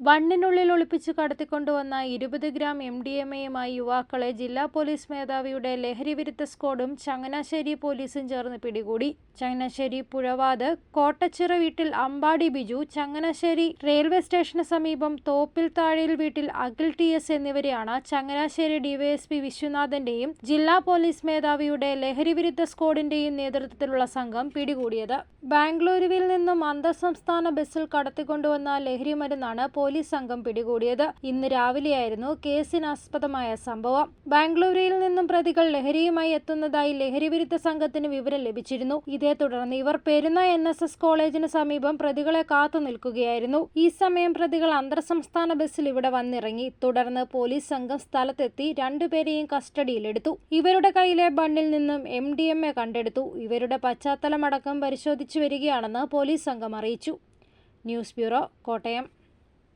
വണ്ണിനുള്ളിൽ ഒളിപ്പിച്ച് കടത്തിക്കൊണ്ടുവന്ന ഇരുപത് gram M D M എയുമായി യുവാക്കളെ ജില്ലാ പോലീസ് മേധാവിയുടെ ലഹരിവിരുദ്ധ സ്ക്വാഡും ചങ്ങനാശ്ശേരി പോലീസും ചേർന്ന് പിടികൂടി. ചങ്ങനാശ്ശേരി പുഴവാത് കോട്ടച്ചിറ വീട്ടിൽ അമ്പാടി ബിജു ചങ്ങനാശ്ശേരി റെയിൽവേ സ്റ്റേഷന് സമീപം തോപ്പിൽ താഴയിൽ വീട്ടിൽ അഖിൽ ടി എസ് എന്നിവരെയാണ് ചങ്ങനാശ്ശേരി ഡിവൈഎസ്പി വിശ്വനാഥന്റെയും ജില്ലാ പോലീസ് മേധാവിയുടെ ലഹരിവിരുദ്ധ സ്ക്വാഡിന്റെയും നേതൃത്വത്തിലുള്ള സംഘം പിടികൂടിയത്. ബാംഗ്ലൂരുവിൽ നിന്നും അന്തർസംസ്ഥാന ബസ്സിൽ കടത്തിക്കൊണ്ടുവന്ന ലഹരി മരുന്നാണ് പോലീസ് സംഘം പിടികൂടിയത്. ഇന്ന് രാവിലെയായിരുന്നു കേസിനാസ്പദമായ സംഭവം. ബാംഗ്ലൂരിൽ നിന്നും പ്രതികൾ ലഹരിയുമായി എത്തുന്നതായി ലഹരിവിരുദ്ധ സംഘത്തിന് വിവരം ലഭിച്ചിരുന്നു. ഇതേ തുടർന്ന് ഇവർ പെരുന്ന എൻ എസ് എസ് കോളേജിന് സമീപം പ്രതികളെ കാത്തു നിൽക്കുകയായിരുന്നു. ഈ സമയം പ്രതികൾ അന്തർ സംസ്ഥാന ബസ്സിൽ ഇവിടെ വന്നിറങ്ങി. തുടർന്ന് പോലീസ് സംഘം സ്ഥലത്തെത്തി രണ്ടുപേരെയും കസ്റ്റഡിയിലെടുത്തു. ഇവരുടെ കയ്യിലെ ബണ്ണിൽ നിന്നും എം ഡി എം എ കണ്ടെടുത്തു. ഇവരുടെ പശ്ചാത്തലമടക്കം പരിശോധിച്ചു വരികയാണെന്ന് പോലീസ് സംഘം അറിയിച്ചു. News bureau Kottayam.